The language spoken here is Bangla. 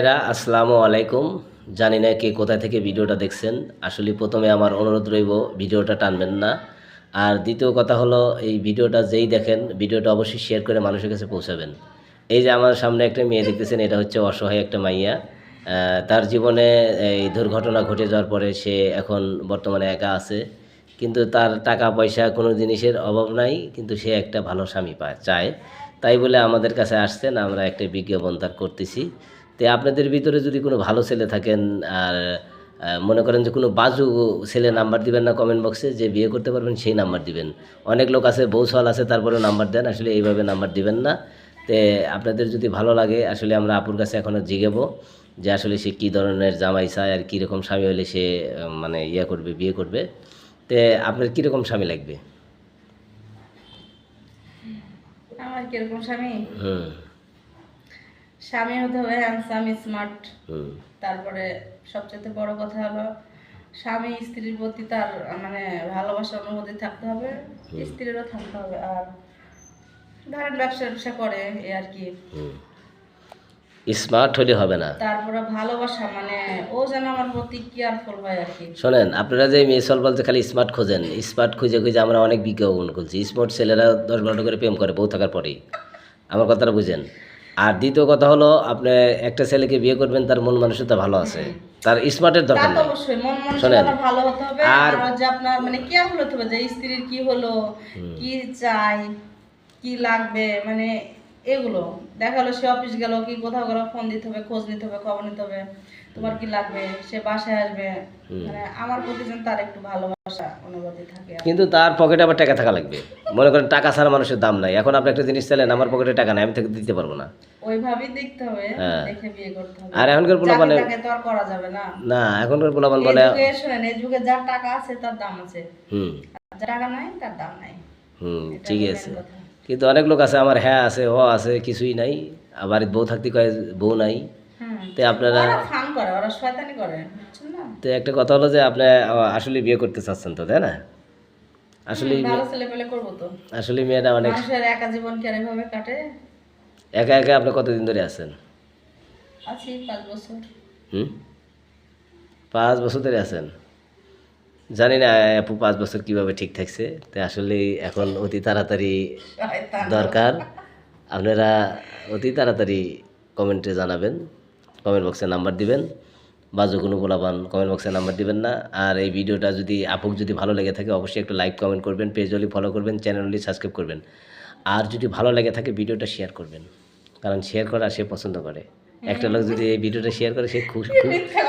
এরা আসসালামু আলাইকুম। জানি না কে কোথা থেকে ভিডিওটা দেখছেন। আসলে প্রথমে আমার অনুরোধ রইব ভিডিওটা টানবেন না। আর দ্বিতীয় কথা হলো, এই ভিডিওটা যেই দেখেন, ভিডিওটা অবশ্যই শেয়ার করে মানুষের কাছে পৌঁছাবেন। এই যে আমার সামনে একটা মেয়ে দেখতেছেন, এটা হচ্ছে অসহায় একটা মাইয়া। তার জীবনে এই দুর্ঘটনা ঘটে যাওয়ার পরে সে এখন বর্তমানে একা আছে। কিন্তু তার টাকা পয়সা কোনো জিনিসের অভাব নাই, কিন্তু সে একটা ভালো স্বামী পায় চায়। তাই বলে আমাদের কাছে আসছেন, আমরা একটা বিজ্ঞাপন তার করতেছি। তো আপনাদের ভিতরে যদি কোনো ভালো ছেলে থাকেন আর মনে করেন যে কোনো বাজু ছেলে নাম্বার দিবেন না কমেন্ট বক্সে যে বিয়ে করতে পারবেন সেই নাম্বার দিবেন। অনেক লোক আছে বউ সওয়াল আছে তারপরে নাম্বার দেন আসলে এইভাবে নাম্বার দিবেন না। তে আপনাদের যদি ভালো লাগে আসলে আমরা আপুর কাছে এখনও জিগাবো যে আসলে সে কী ধরনের জামাই চায় আর কীরকম স্বামী হলে সে মানে ইয়ে করবে বিয়ে করবে। তে আপনার কীরকম স্বামী লাগবে? আমার কীরকম স্বামী? হুম। স্বামী হতে হবে হ্যান্ডসাম স্মার্ট তারপরে সবচেয়ে বড় কথা হলো স্বামী স্ত্রীর প্রতি তার মানে ভালোবাসা অনুভূতি থাকতে হবে স্ত্রীরও থাকতে হবে। আর ধরেন ব্যবসা ব্যবসা করে এ আর কি। স্মার্ট হলে হবে না। তারপরে ভালোবাসা মানে ও যেন আমার প্রতি কেয়ারফুল হয় আর কি। শোনেন আপনারা যে মেয়ে সল বলতে খালি স্মার্ট খোঁজেন স্মার্ট খুঁজে খুঁজে আমরা অনেক বিজ্ঞাপন করছি। স্মার্ট ছেলেরা দশ বারোটা করে প্রেম করে বউ থাকার পরেই। আমার কথাটা বুঝেন। আর দ্বিতীয় কথা হলো আপনি একটা ছেলেকে বিয়ে করবেন তার মন মানসিকতা ভালো আছে। তার স্মার্টের দরকার নেই। শোনেন, ভালো হতে হবে আর আর- আপনার মানে কেয়ারফুল হতে হবে যে স্ত্রীর কি হলো কি চাই কি লাগবে মানে এগুলো। দেখা হলো সে অফিস গেল কি কোথাও গেল ফোন দিতে হবে খোঁজ নিতে হবে খবর নিতে হবে তোমার কি লাগবে? সে বাসায় আসবে। মানে আমার প্রতি যেন তার একটু ভালোবাসা অনুভূতি থাকে কিন্তু তার পকেটে আবার টাকা থাকা লাগবে। মনে করেন টাকা ছাড়া মানুষের দাম নাই। এখন আপনি একটা জিনিস চাইলেন আমার পকেটে টাকা নাই আমি থেকে দিতে পারব না। ওইভাবেই দেখতে হবে হ্যাঁ। দেখে বিয়ে করতে হবে। আর এখনকার পোলাপানে তো আর করা যাবে না। না এখনকার পোলাপান এই বলে যুগে শোনেন এই যুগে যার টাকা আছে তার দাম আছে। হুম। যার টাকা নাই তার দাম নাই। হুম এটা ঠিকই হলো আছে। main কথা। কিন্তু অনেক লোক আছে আমার হ্যাঁ আছে ও আছে কিছুই নাই। আবার বউ থাকতে কয় বউ নাই। তো আপনারা ওরা ফান করে ওরা শয়তানি করে বুঝছেন না? তো একটা কথা হলো যে আপনি আসলে বিয়ে করতে চাচ্ছেন তো তাই না? আসলে আসলে মেয়েটা অনেক একা জীবন কি এভাবে কাটে? একা একা আপনি কতদিন ধরে আছেন? আছি পাঁচ বছর। হুম? বছর ধরে আছেন? জানি না আপু পাঁচ বছর কীভাবে ঠিক থাকছে তো আসলে এখন অতি তাড়াতাড়ি দরকার। আপনারা অতি তাড়াতাড়ি কমেন্টে জানাবেন কমেন্ট বক্সে নাম্বার দিবেন বা যে কোনো বলাবান কমেন্ট বক্সে নাম্বার দিবেন না। আর এই ভিডিওটা যদি আপুক যদি ভালো লেগে থাকে অবশ্যই একটু লাইক কমেন্ট করবেন পেজ হলি ফলো করবেন চ্যানেল হলি সাবস্ক্রাইব করবেন। আর যদি ভালো লেগে থাকে ভিডিওটা শেয়ার করবেন। কারণ শেয়ার করা সে পছন্দ করে। একটা লোক যদি এই ভিডিওটা শেয়ার করে সে খুশি খুব মিথ্যা